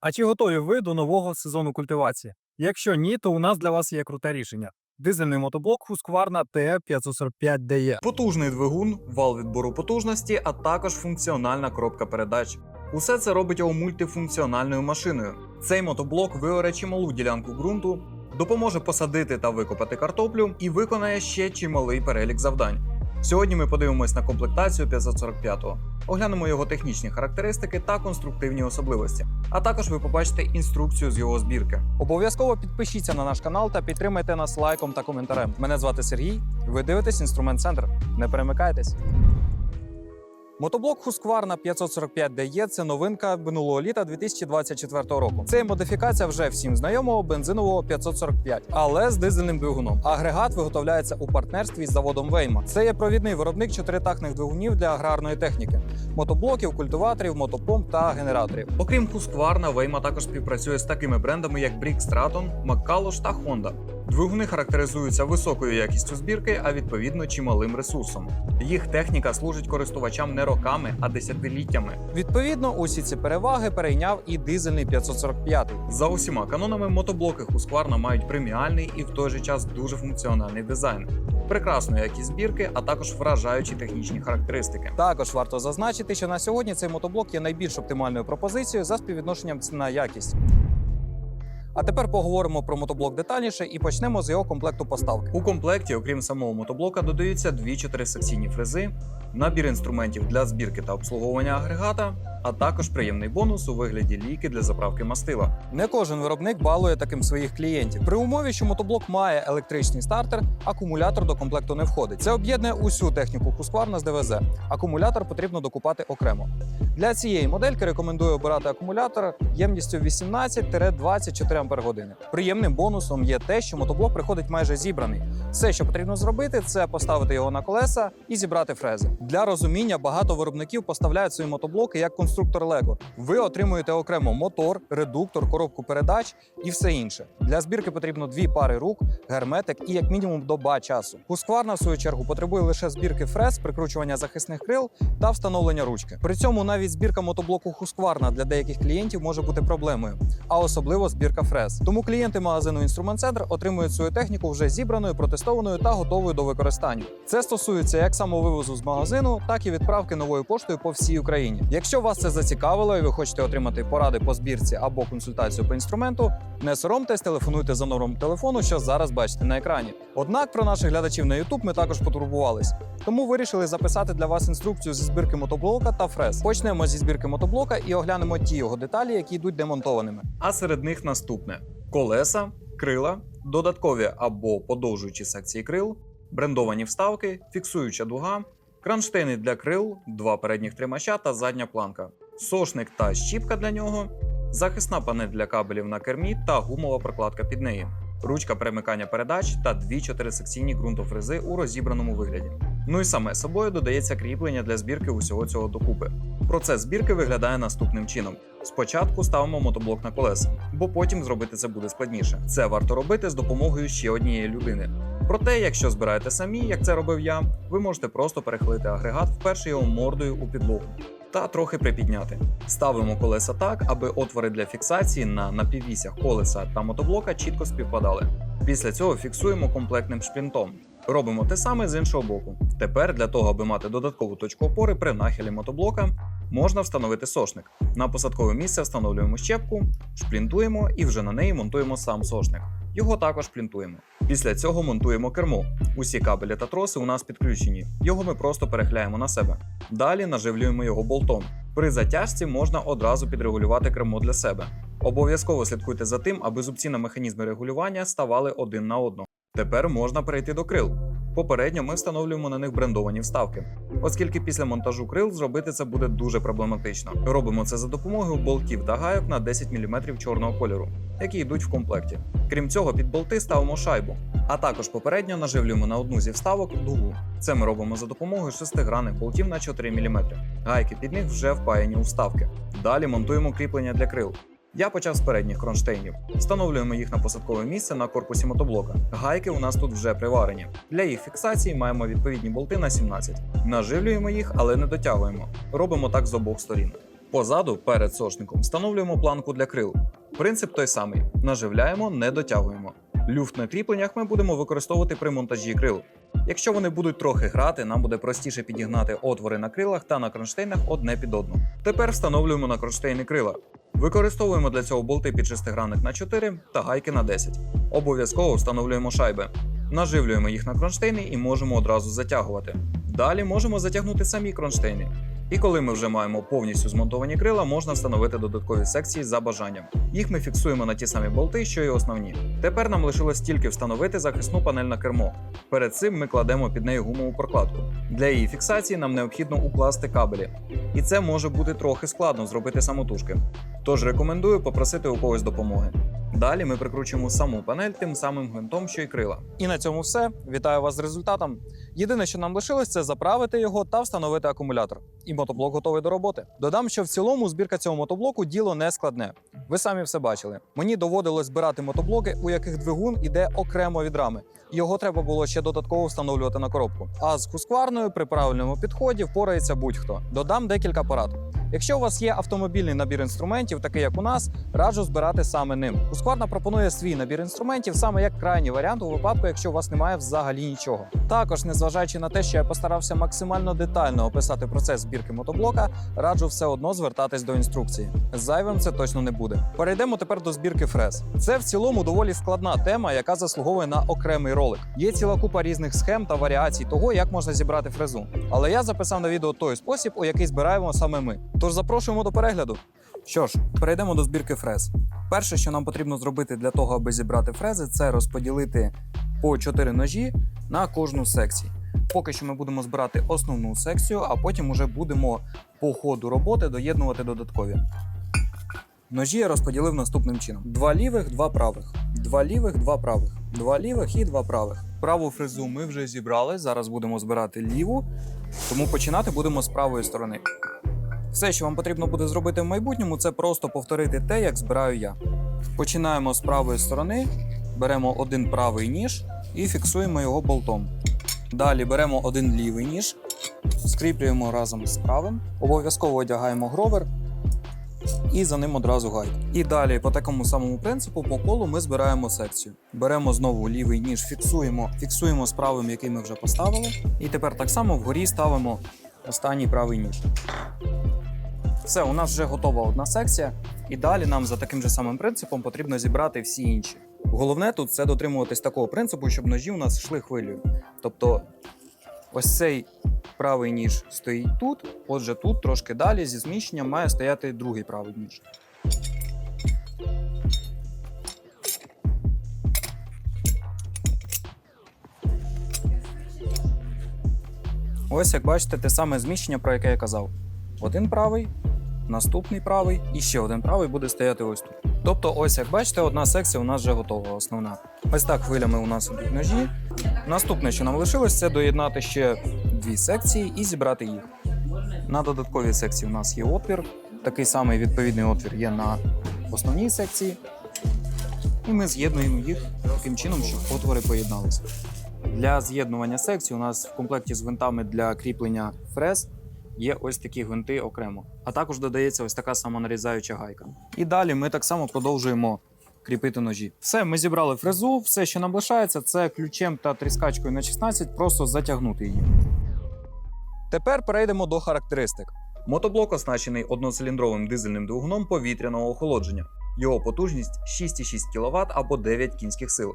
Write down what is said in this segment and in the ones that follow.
А чи готові ви до нового сезону культивації? Якщо ні, то у нас для вас є круте рішення. Дизельний мотоблок Husqvarna TE545DE. Потужний двигун, вал відбору потужності, а також функціональна коробка передач. Усе це робить його мультифункціональною машиною. Цей мотоблок виоре чималу ділянку ґрунту, допоможе посадити та викопати картоплю і виконає ще чималий перелік завдань. Сьогодні ми подивимось на комплектацію 545-го, оглянемо його технічні характеристики та конструктивні особливості. А також ви побачите інструкцію з його збірки. Обов'язково підпишіться на наш канал та підтримайте нас лайком та коментарем. Мене звати Сергій. Ви дивитесь інструмент центр. Не перемикайтесь. Мотоблок Husqvarna 545DE – це новинка минулого літа 2024 року. Це модифікація вже всім знайомого бензинового 545, але з дизельним двигуном. Агрегат виготовляється у партнерстві з заводом Вейма. Це є провідний виробник чотиритахних двигунів для аграрної техніки, мотоблоків, культиваторів, мотопомп та генераторів. Окрім Husqvarna, Waymo також співпрацює з такими брендами, як Brick Straton, McCulloch та Honda. Двигуни характеризуються високою якістю збірки, а відповідно чималим ресурсом. Їх техніка служить користувачам не роками, а десятиліттями. Відповідно, усі ці переваги перейняв і дизельний 545. За усіма канонами мотоблоки Husqvarna мають преміальний і в той же час дуже функціональний дизайн, прекрасну якість збірки, а також вражаючі технічні характеристики. Також варто зазначити, що на сьогодні цей мотоблок є найбільш оптимальною пропозицією за співвідношенням ціна якість. А тепер поговоримо про мотоблок детальніше і почнемо з його комплекту поставки. У комплекті, окрім самого мотоблока, додаються дві чотирисекційні фрези, набір інструментів для збірки та обслуговування агрегата, а також приємний бонус у вигляді ліки для заправки мастила. Не кожен виробник балує таким своїх клієнтів. При умові, що мотоблок має електричний стартер, акумулятор до комплекту не входить. Це об'єднує усю техніку Husqvarna з ДВЗ. Акумулятор потрібно докупати окремо. Для цієї модельки рекомендую обирати акумулятор ємністю 18-24 Ампер-години. Приємним бонусом є те, що мотоблок приходить майже зібраний. Все, що потрібно зробити, це поставити його на колеса і зібрати фрези. Для розуміння багато виробників поставляють свої мотоблоки як конструктор Lego. Ви отримуєте окремо мотор, редуктор, коробку передач і все інше. Для збірки потрібно дві пари рук, герметик і як мінімум доба часу. Husqvarna, в свою чергу, потребує лише збірки фрез, прикручування захисних крил та встановлення ручки. При цьому навіть збірка мотоблоку Husqvarna для деяких клієнтів може бути проблемою, а особливо збірка фрез. Тому клієнти магазину Інструмент Центр отримують свою техніку вже зібраною, протестованою та готовою до використання. Це стосується як самовивозу з магазину, так і відправки новою поштою по всій Україні. Якщо вас це зацікавило і ви хочете отримати поради по збірці або консультацію по інструменту, не соромтесь, телефонуйте за номером телефону, що зараз бачите на екрані. Однак про наших глядачів на YouTube ми також потурбувались, тому вирішили записати для вас інструкцію зі збірки мотоблока та фрез. Почнемо зі збірки мотоблока і оглянемо ті його деталі, які йдуть демонтованими. А серед них наступне: колеса, крила, додаткові або подовжуючі секції крил, брендовані вставки, фіксуюча дуга, кронштейни для крил, два передніх тримача та задня планка, сошник та щіпка для нього, захисна панель для кабелів на кермі та гумова прокладка під неї, ручка перемикання передач та дві чотирисекційні ґрунтофрези у розібраному вигляді. Ну і саме собою додається кріплення для збірки усього цього докупи. Процес збірки виглядає наступним чином: спочатку ставимо мотоблок на колеса, бо потім зробити це буде складніше. Це варто робити з допомогою ще однієї людини. Проте, якщо збираєте самі, як це робив я, ви можете просто перехилити агрегат вперше його мордою у підлогу та трохи припідняти. Ставимо колеса так, аби отвори для фіксації на напіввісях колеса та мотоблока чітко співпадали. Після цього фіксуємо комплектним шплінтом. Робимо те саме з іншого боку. Тепер для того, аби мати додаткову точку опори при нахилі мотоблока, можна встановити сошник. На посадкове місце встановлюємо щепку, шплінтуємо і вже на неї монтуємо сам сошник. Його також плінтуємо. Після цього монтуємо кермо. Усі кабелі та троси у нас підключені. Його ми просто перехляємо на себе. Далі наживлюємо його болтом. При затяжці можна одразу підрегулювати кермо для себе. Обов'язково слідкуйте за тим, аби зубці на механізми регулювання ставали один на одного. Тепер можна перейти до крил. Попередньо ми встановлюємо на них брендовані вставки, оскільки після монтажу крил зробити це буде дуже проблематично. Робимо це за допомогою болтів та гайок на 10 мм чорного кольору, які йдуть в комплекті. Крім цього, під болти ставимо шайбу, а також попередньо наживлюємо на одну зі вставок дугу. Це ми робимо за допомогою шестигранних болтів на 4 мм. Гайки під них вже впаяні у вставки. Далі монтуємо кріплення для крил. Я почав з передніх кронштейнів. Встановлюємо їх на посадкове місце на корпусі мотоблока. Гайки у нас тут вже приварені. Для їх фіксації маємо відповідні болти на 17. Наживлюємо їх, але не дотягуємо. Робимо так з обох сторін. Позаду перед сошником встановлюємо планку для крил. Принцип той самий: наживляємо, не дотягуємо. Люфт на кріпленнях ми будемо використовувати при монтажі крил. Якщо вони будуть трохи грати, нам буде простіше підігнати отвори на крилах та на кронштейнах одне під одну. Тепер встановлюємо на кронштейни крила. Використовуємо для цього болти під шестигранник на 4 та гайки на 10. Обов'язково встановлюємо шайби. Наживлюємо їх на кронштейни і можемо одразу затягувати. Далі можемо затягнути самі кронштейни. І коли ми вже маємо повністю змонтовані крила, можна встановити додаткові секції за бажанням. Їх ми фіксуємо на ті самі болти, що й основні. Тепер нам лишилось тільки встановити захисну панель на кермо. Перед цим ми кладемо під неї гумову прокладку. Для її фіксації нам необхідно укласти кабелі. І це може бути трохи складно зробити самотужки. Тож рекомендую попросити у когось допомоги. Далі ми прикручуємо саму панель тим самим гвинтом, що й крила. І на цьому все. Вітаю вас з результатом. Єдине, що нам лишилось, це заправити його та встановити акумулятор. І мотоблок готовий до роботи. Додам, що в цілому збірка цього мотоблоку діло не складне. Ви самі все бачили. Мені доводилось збирати мотоблоки, у яких двигун іде окремо від рами. Його треба було ще додатково встановлювати на коробку. А з кускварною при правильному підході впорається будь-хто. Додам декілька порад. Якщо у вас є автомобільний набір інструментів, такий як у нас, раджу збирати саме ним. Husqvarna пропонує свій набір інструментів саме як крайній варіант у випадку, якщо у вас немає взагалі нічого. Також, незважаючи на те, що я постарався максимально детально описати процес збірки мотоблока, раджу все одно звертатись до інструкції. Зайвим це точно не буде. Перейдемо тепер до збірки фрез. Це в цілому доволі складна тема, яка заслуговує на окремий ролик. Є ціла купа різних схем та варіацій того, як можна зібрати фрезу. Але я записав на відео той спосіб, у який збираємо саме ми. Тож запрошуємо до перегляду. Що ж, перейдемо до збірки фрез. Перше, що нам потрібно зробити для того, аби зібрати фрези, це розподілити по 4 ножі на кожну секцію. Поки що ми будемо збирати основну секцію, а потім уже будемо по ходу роботи доєднувати додаткові. Ножі я розподілив наступним чином: два лівих, два правих, два лівих, два правих, два лівих і два правих. Праву фрезу ми вже зібрали. Зараз будемо збирати ліву, тому починати будемо з правої сторони. Все, що вам потрібно буде зробити в майбутньому, це просто повторити те, як збираю я. Починаємо з правої сторони, беремо один правий ніж і фіксуємо його болтом. Далі беремо один лівий ніж, скріплюємо разом з правим, обов'язково одягаємо гровер і за ним одразу гайд. І далі, по такому самому принципу, по колу ми збираємо секцію. Беремо знову лівий ніж, фіксуємо, фіксуємо з правим, який ми вже поставили. І тепер так само вгорі ставимо останній правий ніж. Все, у нас вже готова одна секція, і далі нам за таким же самим принципом потрібно зібрати всі інші. Головне тут це дотримуватись такого принципу, щоб ножі у нас йшли хвилею. Тобто, ось цей правий ніж стоїть тут, отже, тут трошки далі зі зміщенням має стояти другий правий ніж. Ось як бачите, те саме зміщення, про яке я казав. Один правий, наступний правий і ще один правий буде стояти ось тут. Тобто, ось як бачите, одна секція у нас вже готова, основна. Ось так хвилями у нас ідуть ножі. Наступне, що нам лишилось, це доєднати ще дві секції і зібрати їх. На додатковій секції у нас є отвір. Такий самий відповідний отвір є на основній секції. І ми з'єднуємо їх таким чином, щоб отвори поєдналися. Для з'єднування секцій у нас в комплекті з гвинтами для кріплення фрез є ось такі гвинти окремо. А також додається ось така самонарізаюча гайка. І далі ми так само продовжуємо кріпити ножі. Все, ми зібрали фрезу. Все, що нам лишається, це ключем та тріскачкою на 16, просто затягнути її. Тепер перейдемо до характеристик. Мотоблок оснащений одноциліндровим дизельним двигуном повітряного охолодження. Його потужність 6,6 кВт або 9 кінських сил.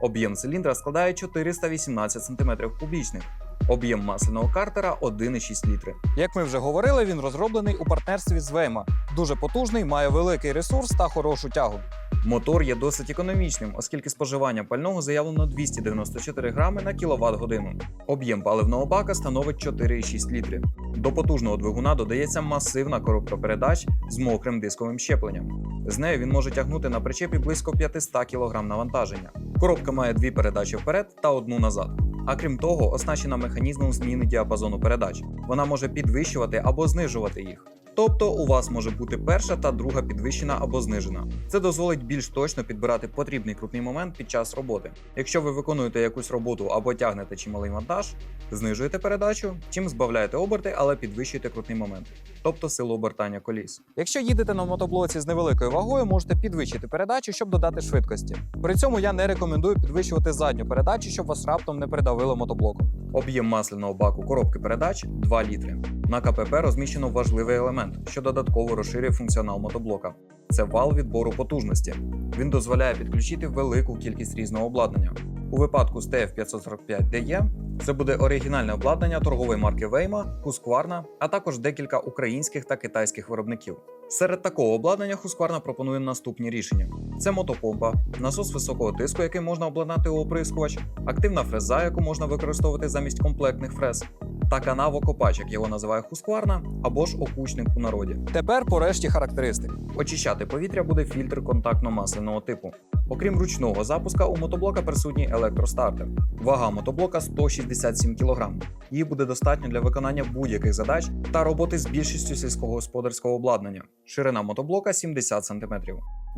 Об'єм циліндра складає 418 см кубічних. Об'єм масляного картера 1,6 літри. Як ми вже говорили, він розроблений у партнерстві з Вейма. Дуже потужний, має великий ресурс та хорошу тягу. Мотор є досить економічним, оскільки споживання пального заявлено 294 грами на кіловат годину. Об'єм паливного бака становить 4,6 літри. До потужного двигуна додається масивна коробка передач з мокрим дисковим щепленням. З нею він може тягнути на причепі близько 500 кг навантаження. Коробка має дві передачі вперед та одну назад. А крім того, оснащена механізмом зміни діапазону передач. Вона може підвищувати або знижувати їх. Тобто у вас може бути перша та друга підвищена або знижена. Це дозволить більш точно підбирати потрібний крутний момент під час роботи. Якщо ви виконуєте якусь роботу або тягнете чималий монтаж, знижуєте передачу, чим збавляєте оберти, але підвищуєте крутний момент. Тобто силу обертання коліс. Якщо їдете на мотоблоці з невеликою вагою, можете підвищити передачу, щоб додати швидкості. При цьому я не рекомендую підвищувати задню передачу, щоб вас раптом не придавило мотоблоком. Об'єм масляного баку коробки передач 2 літри. На КПП розміщено важливий елемент, що додатково розширює функціонал мотоблока. Це вал відбору потужності. Він дозволяє підключити велику кількість різного обладнання. У випадку з TF545DE це буде оригінальне обладнання торгової марки Вейма, Husqvarna, а також декілька українських та китайських виробників. Серед такого обладнання Husqvarna пропонує наступні рішення: це мотопомпа, насос високого тиску, який можна обладнати у оприскувач, активна фреза, яку можна використовувати замість комплектних фрез, та канавокопач, як його називає Husqvarna, або ж окучник у народі. Тепер по решті характеристик. Очищати повітря буде фільтр контактно-масляного типу. Окрім ручного запуска, у мотоблока присутній електростартер. Вага мотоблока 167 кг. Її буде достатньо для виконання будь-яких задач та роботи з більшістю сільськогосподарського обладнання. Ширина мотоблока 70 см.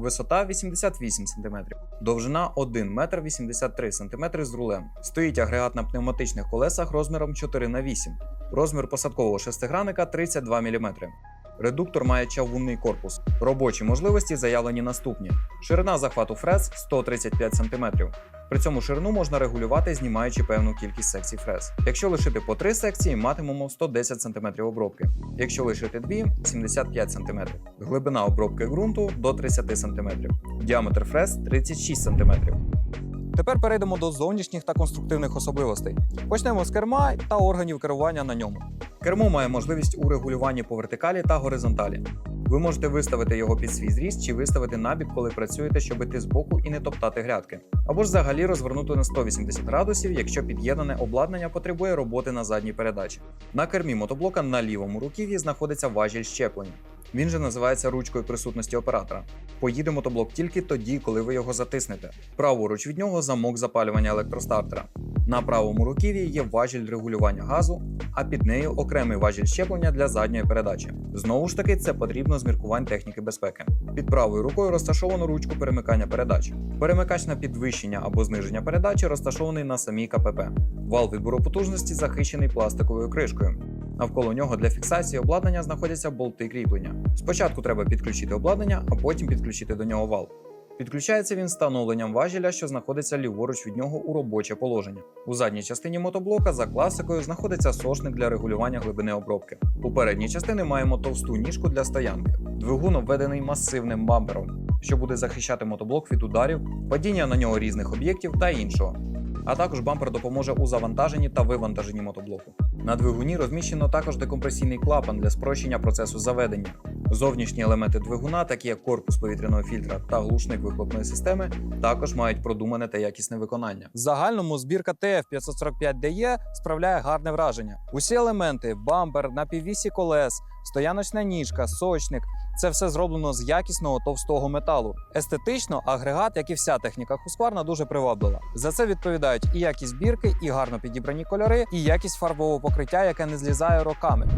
Висота 88 см, довжина 1 метр 83 см з рулем. Стоїть агрегат на пневматичних колесах розміром 4 на 8 Розмір посадкового шестигранника 32 мм. Редуктор має чавунний корпус. Робочі можливості заявлені наступні: ширина захвату фрез 135 см. При цьому ширину можна регулювати, знімаючи певну кількість секцій фрез. Якщо лишити по 3 секції, матимемо 110 см обробки. Якщо лишити 2 – 75 см. Глибина обробки ґрунту до 30 см. Діаметр фрез 36 см. Тепер перейдемо до зовнішніх та конструктивних особливостей. Почнемо з керма та органів керування на ньому. Кермо має можливість у регулюванні по вертикалі та горизонталі. Ви можете виставити його під свій зріст чи виставити набік, коли працюєте, щоб іти збоку і не топтати грядки. Або ж взагалі розвернути на 180 градусів, якщо під'єднане обладнання потребує роботи на задній передачі. На кермі мотоблока на лівому руків'ї знаходиться важіль щеплення. Він же називається ручкою присутності оператора. Поїде мотоблок тільки тоді, коли ви його затиснете. Праворуч від нього замок запалювання електростартера. На правому руків'ї є важіль регулювання газу, а під нею окремий важіль щеплення для задньої передачі. Знову ж таки, це потрібно з міркувань техніки безпеки. Під правою рукою розташовано ручку перемикання передач. Перемикач на підвищення або зниження передачі розташований на самій КПП. Вал відбору потужності захищений пластиковою кришкою. Навколо нього для фіксації обладнання знаходяться болти кріплення. Спочатку треба підключити обладнання, а потім підключити до нього вал. Підключається він встановленням важеля, що знаходиться ліворуч від нього у робоче положення. У задній частині мотоблока за класикою знаходиться сошник для регулювання глибини обробки. У передній частині маємо товсту ніжку для стоянки. Двигун обведений масивним бампером, що буде захищати мотоблок від ударів, падіння на нього різних об'єктів та іншого. А також бампер допоможе у завантаженні та вивантаженні мотоблоку. На двигуні розміщено також декомпресійний клапан для спрощення процесу заведення. Зовнішні елементи двигуна, такі як корпус повітряного фільтра та глушник вихлопної системи, також мають продумане та якісне виконання. В загальному збірка TF545DE справляє гарне враження. Усі елементи, бампер, напіввісі колес, стояночна ніжка, сочник це все зроблено з якісного товстого металу. Естетично агрегат, як і вся техніка Husqvarna, дуже приваблива. За це відповідають і якість збірки, і гарно підібрані кольори, і якість фарбового покриття, яке не злізає роками.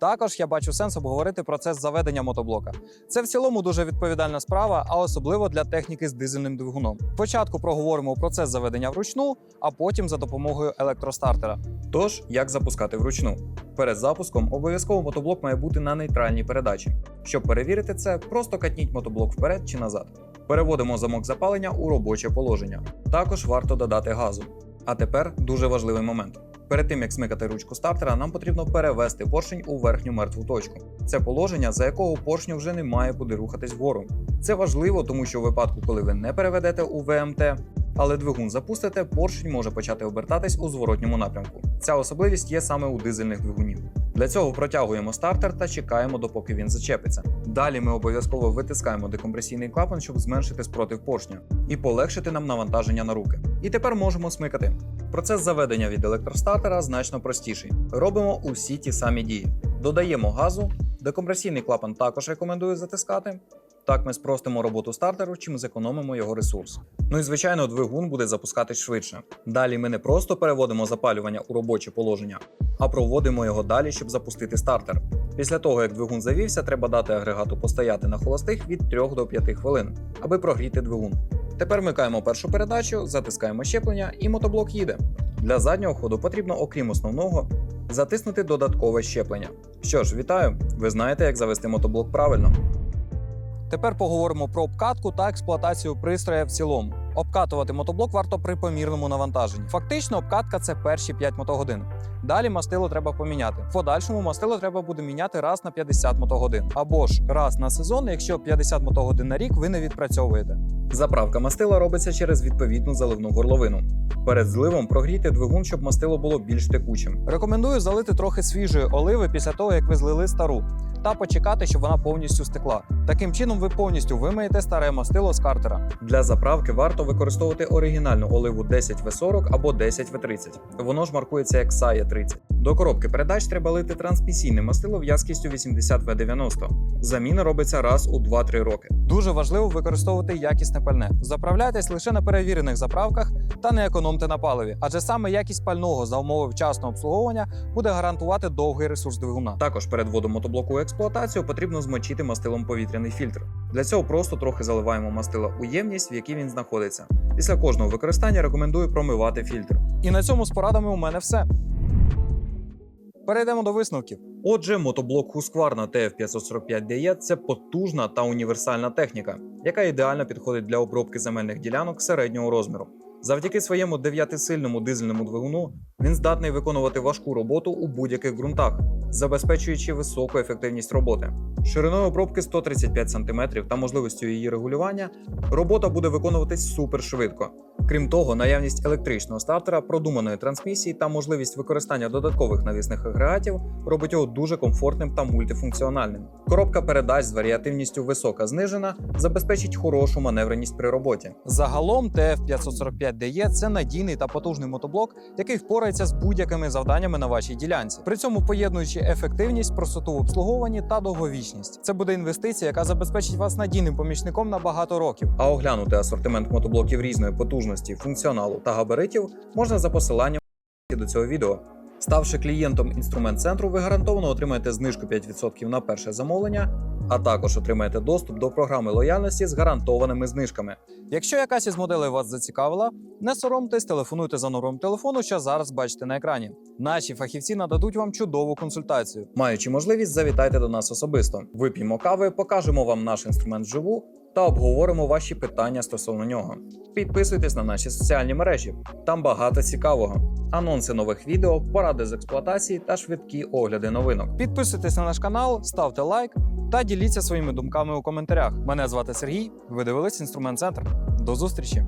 Також я бачу сенс обговорити процес заведення мотоблока. Це в цілому дуже відповідальна справа, а особливо для техніки з дизельним двигуном. Спочатку проговоримо процес заведення вручну, а потім за допомогою електростартера. Тож, як запускати вручну? Перед запуском обов'язково мотоблок має бути на нейтральній передачі. Щоб перевірити це, просто катніть мотоблок вперед чи назад. Переводимо замок запалення у робоче положення. Також варто додати газу. А тепер дуже важливий момент. Перед тим як смикати ручку стартера, нам потрібно перевести поршень у верхню мертву точку. Це положення, за якого поршню вже не має куди рухатись вгору. Це важливо, тому що у випадку, коли ви не переведете у ВМТ, але двигун запустите, поршень може почати обертатись у зворотньому напрямку. Ця особливість є саме у дизельних двигунів. Для цього протягуємо стартер та чекаємо, допоки він зачепиться. Далі ми обов'язково витискаємо декомпресійний клапан, щоб зменшити спротив поршня і полегшити нам навантаження на руки. І тепер можемо смикати. Процес заведення від електростартера значно простіший. Робимо усі ті самі дії. Додаємо газу, декомпресійний клапан також рекомендую затискати. Так ми спростимо роботу стартеру, чим зекономимо його ресурс. Ну і звичайно, двигун буде запускатись швидше. Далі ми не просто переводимо запалювання у робоче положення, а проводимо його далі, щоб запустити стартер. Після того, як двигун завівся, треба дати агрегату постояти на холостих від 3 до 5 хвилин, аби прогріти двигун. Тепер вмикаємо першу передачу, затискаємо щеплення і мотоблок їде. Для заднього ходу потрібно, окрім основного, затиснути додаткове щеплення. Що ж, вітаю! Ви знаєте, як завести мотоблок правильно. Тепер поговоримо про обкатку та експлуатацію пристроя в цілому. Обкатувати мотоблок варто при помірному навантаженні. Фактично, обкатка це перші 5 мотогодин. Далі мастило треба поміняти. В подальшому мастило треба буде міняти раз на 50 мотогодин, або ж раз на сезон, якщо 50 мотогодин на рік ви не відпрацьовуєте. Заправка мастила робиться через відповідну заливну горловину. Перед зливом прогрійте двигун, щоб мастило було більш текучим. Рекомендую залити трохи свіжої оливи після того, як ви злили стару, та почекати, щоб вона повністю стекла. Таким чином, ви повністю вимиєте старе мастило з картера. Для заправки варто використовувати оригінальну оливу 10В40 або 10В30. Воно ж маркується як SAE 30. До коробки передач треба лити трансмісійне мастило в'язкістю 80В90. Заміна робиться раз у 2-3 роки. Дуже важливо використовувати якісне пальне. Заправляйтесь лише на перевірених заправках та не економте на паливі, адже саме якість пального за умови вчасного обслуговування буде гарантувати довгий ресурс двигуна. Також перед вводом мотоблоку у експлуатацію потрібно змочити мастилом повітряний фільтр. Для цього просто трохи заливаємо мастила у ємність, в якій він знаходиться. Після кожного використання рекомендую промивати фільтр. І на цьому з порадами у мене все. Перейдемо до висновків. Отже, мотоблок Husqvarna TF545DE – це потужна та універсальна техніка, яка ідеально підходить для обробки земельних ділянок середнього розміру. Завдяки своєму 9-сильному дизельному двигуну він здатний виконувати важку роботу у будь-яких ґрунтах, забезпечуючи високу ефективність роботи. Шириною обробки 135 см та можливістю її регулювання робота буде виконуватись супершвидко. Крім того, наявність електричного стартера, продуманої трансмісії та можливість використання додаткових навісних агрегатів робить його дуже комфортним та мультифункціональним. Коробка передач з варіативністю висока знижена забезпечить хорошу маневреність при роботі. Загалом TF545DE – це надійний та потужний мотоблок, який впорається з будь-якими завданнями на вашій ділянці, при цьому поєднуючи ефективність, простоту в обслуговуванні та довговічність. Це буде інвестиція, яка забезпечить вас надійним помічником на багато років. А оглянути асортимент мотоблоків різної потужності, функціоналу та габаритів можна за посиланням до цього відео. Ставши клієнтом інструмент центру, ви гарантовано отримаєте знижку 5% на перше замовлення, а також отримаєте доступ до програми лояльності з гарантованими знижками. Якщо якась із моделей вас зацікавила, не соромтесь, телефонуйте за номером телефону, що зараз бачите на екрані. Наші фахівці нададуть вам чудову консультацію. Маючи можливість, завітайте до нас особисто. Вип'ємо кави, покажемо вам наш інструмент вживу та обговоримо ваші питання стосовно нього. Підписуйтесь на наші соціальні мережі, там багато цікавого. Анонси нових відео, поради з експлуатації та швидкі огляди новинок. Підписуйтесь на наш канал, ставте лайк та діліться своїми думками у коментарях. Мене звати Сергій. Ви дивились інструмент центр. До зустрічі!